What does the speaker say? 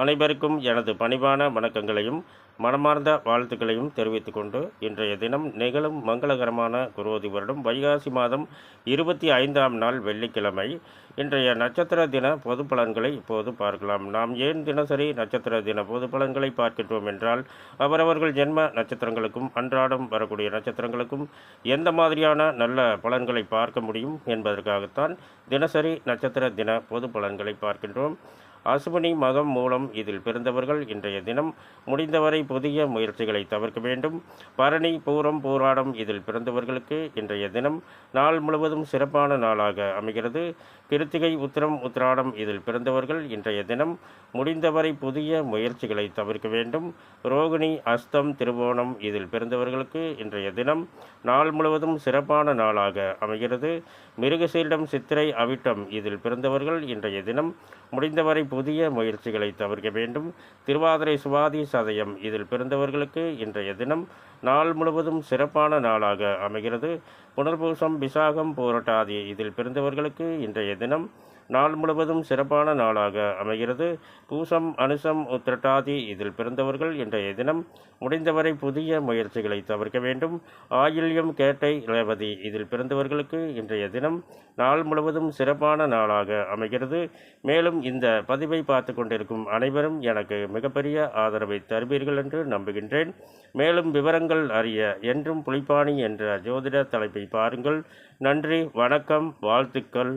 அனைவருக்கும் எனது பணிவான வணக்கங்களையும் மனமார்ந்த வாழ்த்துக்களையும் தெரிவித்து கொண்டு இன்றைய தினம் நிகழும் மங்களகரமான குரோதி வருடம் வைகாசி மாதம் இருபத்தி ஐந்தாம் நாள் வெள்ளிக்கிழமை. இன்றைய நட்சத்திர தின பொது பலன்களை இப்போது பார்க்கலாம். நாம் ஏன் தினசரி நட்சத்திர தின பொது பலன்களை பார்க்கின்றோம் என்றால் அவரவர்கள் ஜென்ம நட்சத்திரங்களுக்கும் அன்றாடம் வரக்கூடிய நட்சத்திரங்களுக்கும் எந்த மாதிரியான நல்ல பலன்களை பார்க்க முடியும் என்பதற்காகத்தான் தினசரி நட்சத்திர தின பொது பலன்களை பார்க்கின்றோம். அசுவினி மகம் மூலம் இதில் பிறந்தவர்கள் இன்றைய தினம் முடிந்தவரை புதிய முயற்சிகளை தவிர்க்க வேண்டும். பரணி பூரம் பூராடம் இதில் பிறந்தவர்களுக்கு இன்றைய தினம் நாள் முழுவதும் சிறப்பான நாளாக அமைகிறது. கிருத்திகை உத்திரம் உத்திராடம் இதில் பிறந்தவர்கள் இன்றைய தினம் முடிந்தவரை புதிய முயற்சிகளை தவிர்க்க வேண்டும். ரோகிணி அஸ்தம் திருவோணம் இதில் பிறந்தவர்களுக்கு இன்றைய தினம் நாள் முழுவதும் சிறப்பான நாளாக அமைகிறது. மிருகசீரிடம் சித்திரை அவிட்டம் இதில் பிறந்தவர்கள் இன்றைய தினம் முடிந்தவரை புதிய முயற்சிகளை தவிர்க்க வேண்டும். திருவாதிரை சுவாதி சதயம் இதில் பிறந்தவர்களுக்கு இன்றைய தினம் நாள் முழுவதும் சிறப்பான நாளாக அமைகிறது. புனர்பூசம் விசாகம் போராட்டாதி இதில் பிறந்தவர்களுக்கு இன்றைய தினம் நாள் முழுவதும் சிறப்பான நாளாக அமைகிறது. பூசம் அனுசம் உத்திரட்டாதி இதில் பிறந்தவர்கள் இன்றைய தினம் முடிந்தவரை புதிய முயற்சிகளை தவிர்க்க வேண்டும். ஆயில்யம் கேட்டை ரேவதி இதில் பிறந்தவர்களுக்கு இன்றைய தினம் நாள் முழுவதும் சிறப்பான நாளாக அமைகிறது. மேலும் இந்த பதிவை பார்த்து கொண்டிருக்கும் அனைவரும் எனக்கு மிகப்பெரிய ஆதரவை தருவீர்கள் என்று நம்புகின்றேன். மேலும் விவரங்கள் அறிய என்றும் புலிப்பாணி என்ற ஜோதிட தலைப்பை பாருங்கள். நன்றி வணக்கம் வாழ்த்துக்கள்.